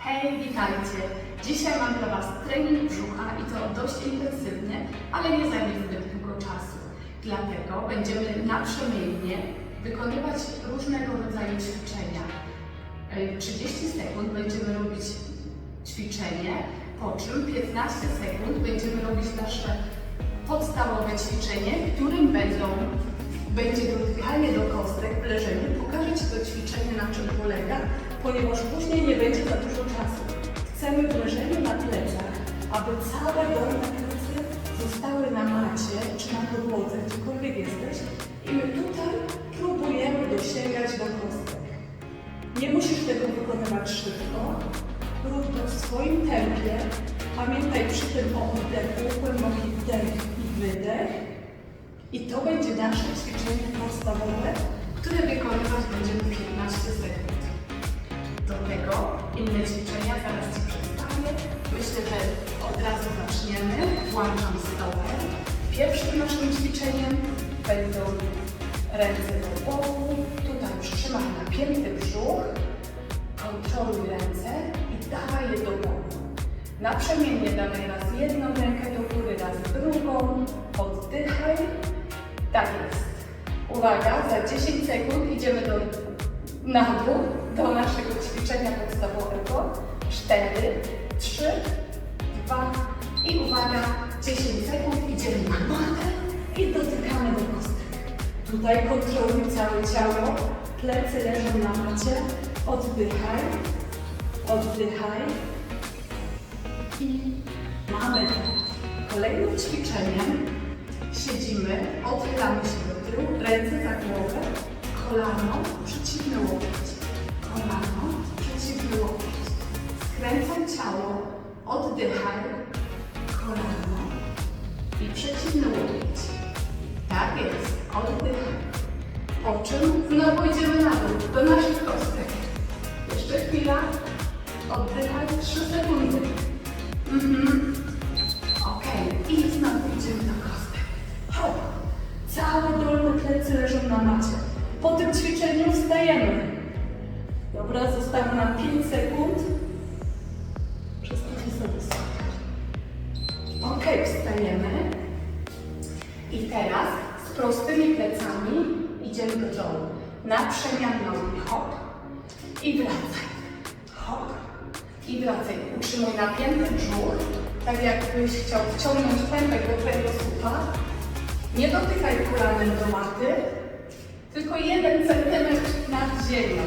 Hej, witajcie! Dzisiaj mam dla Was trening brzucha i to dość intensywny, ale nie zajmie zbyt długo czasu. Dlatego będziemy naprzemiennie wykonywać różnego rodzaju ćwiczenia. E, 30 sekund będziemy robić ćwiczenie, po czym 15 sekund będziemy robić nasze podstawowe ćwiczenie, którym będą, będzie dotykanie do kostek w leżeniu. Pokażę Ci to ćwiczenie, na czym polega, ponieważ później nie będzie za dużo czasu. Chcemy w leżeniu na plecach, aby całe plecy zostały na macie czy na podłodze, gdziekolwiek jesteś. I my tutaj próbujemy dosięgać do kostek. Nie musisz tego wykonywać szybko. Rób to w swoim tempie. Pamiętaj przy tym o oddechu, głęboki wdech i wydech. I to będzie nasze ćwiczenie podstawowe, które inne ćwiczenia zaraz Ci przedstawię. Myślę, że od razu zaczniemy. Włączam stopę. Pierwszym naszym ćwiczeniem będą ręce do boku. Tutaj przytrzymaj napięty brzuch. Kontroluj ręce i dawaj je do boku. Naprzemiennie dawaj raz jedną rękę do góry, raz drugą. Oddychaj. Tak jest. Uwaga, za 10 sekund idziemy do, na dół, do naszego ćwiczenia podstawowego. 4, 3, 2 i uwaga, 10 sekund idziemy na matę i dotykamy do kostek. Tutaj kontroluj całe ciało, plecy leżą na macie, oddychaj, oddychaj i mamy. Kolejnym ćwiczeniem siedzimy, odchylamy się do tyłu, ręce za głowę, kolano, przeciwny łokieć, kolano, przeciwny łokieć. Skręcaj ciało, oddychaj, kolano i przeciwny łokieć. Tak jest, oddychaj. Po czym znowu idziemy na dół, do naszych kostek. Jeszcze chwila. Oddychaj 3 sekundy. Mhm. Okej, i znowu idziemy do kostek. Hop. Całe dolne plecy leżą na macie. Po tym ćwiczeniu wstajemy. Dobra, zostało nam 5 sekund. Przestańcie sobie słuchać. Okej, wstajemy. I teraz z prostymi plecami idziemy do dołu. Na przemianną hop i wracaj. Hop i wracaj. Utrzymuj napięty brzuch, tak jakbyś chciał wciągnąć pępek do twojego słupa. Nie dotykaj kolanem do maty, tylko jeden centymetr nad ziemią.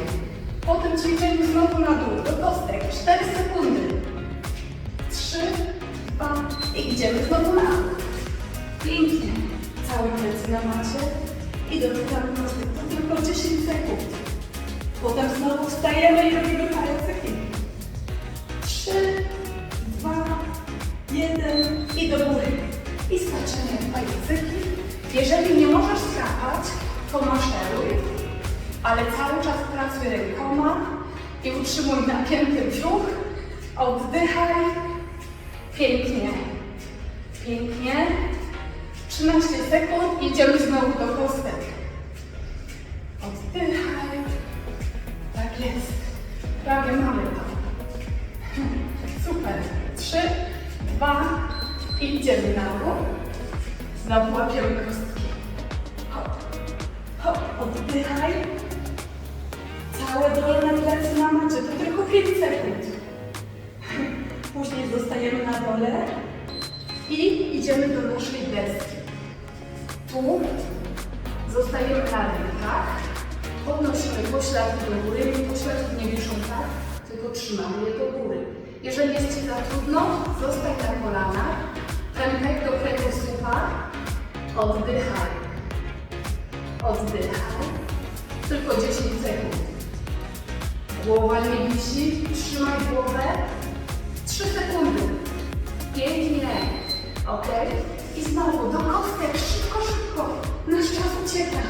Po tym ćwiczeniu znowu na dół, do kostek. 4 sekundy. 3, 2 i idziemy znowu na dół. Pięknie. Całe plecy na macie i dotykamy kostek. To tylko 10 sekund. Potem znowu wstajemy i robimy pajacyki. 3, 2, 1 i do góry. I skaczemy w pajacyki. Jeżeli nie możesz skakać, to maszeruj, ale cały czas pracuj rękoma i utrzymuj napięty brzuch. Oddychaj. Pięknie. Pięknie. 13 sekund, idziemy znowu do kostek. Oddychaj. Tak jest. Prawie mamy to. Super. 3, 2 i idziemy na dół. Znowu łapiemy kostki. Oddychaj. Całe dolne plecy na macie, to tylko 5 sekund. Później zostajemy na dole i idziemy do naszej deski. Tu zostajemy na rękach, podnosimy pośladki do góry, pośladki nie wiszą tak, tylko trzymamy je do góry. Jeżeli jest Ci za trudno, zostań na kolanach, pępek do kręgosłupa, oddychaj, oddychaj, tylko 10 sekund. Głowa nie wisi, trzymaj głowę, 3 sekundy. Pięknie. Ok? I znowu do kostek. Szybko, szybko. Nasz czas ucieka.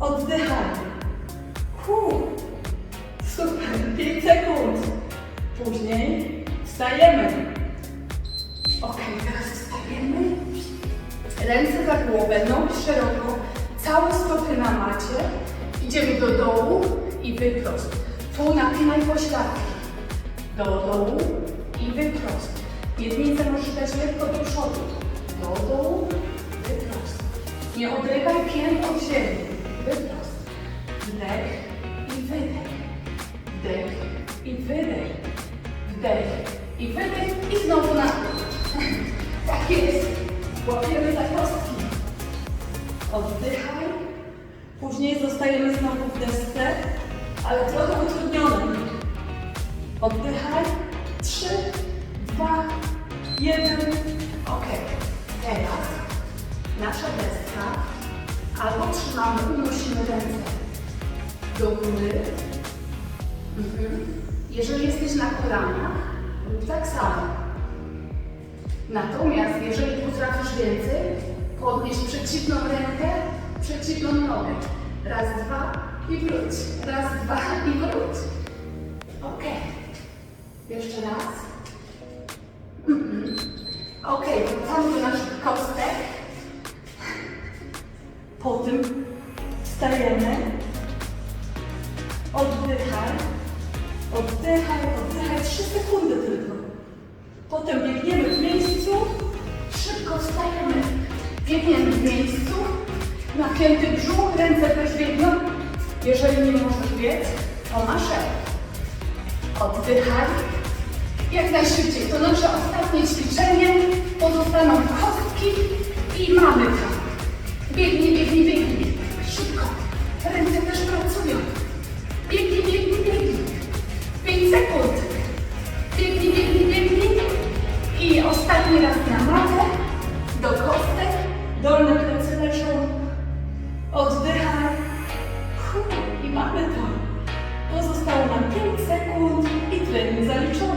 Oddychaj. Hu. Super. 5 sekund. Później wstajemy. Ok, teraz wstajemy. Ręce za głowę, nogi szeroko, całe stopy na macie. Idziemy do dołu i wyprost. Tu napinaj pośladki. do dołu i wyprost. Miednicę możesz dać lekko do przodu. Do dołu, wyprost. Nie odrywaj pięt od ziemi. Wyprost. Wdech i wydech. Wdech i wydech. Wdech i wydech i znowu na. Tak jest. Łapiemy za kostki. Oddychaj. Później zostajemy znowu w desce, ale trochę utrudniony. Oddychaj. Trzy, dwa, jeden. Ok. Teraz nasza deska. Albo trzymamy, unosimy ręce do góry. Mhm. Jeżeli jesteś na kolanach, tak samo. Natomiast jeżeli potrafisz więcej, podnieś przeciwną rękę, przeciwną nogę. Raz, dwa i wróć. Raz, dwa i wróć. Ok. Jeszcze raz. Ok, wracamy do naszych kostek. Po tym wstajemy. Oddychaj. Oddychaj, oddychaj. Trzy sekundy tylko. Potem biegniemy w miejscu. Szybko wstajemy. Biegniemy w miejscu. Napięty brzuch, ręce też biegną. Jeżeli nie możesz biec, to masz Oddychaj. Jak najszybciej. To nasze ostatnie ćwiczenie. Pozostaną kostki i mamy to. Biegnij, biegnij, biegnij. Szybko. Ręce też pracują. Biegnij, biegnij, biegnij. 5 sekund. öğretmenimiz Ali çok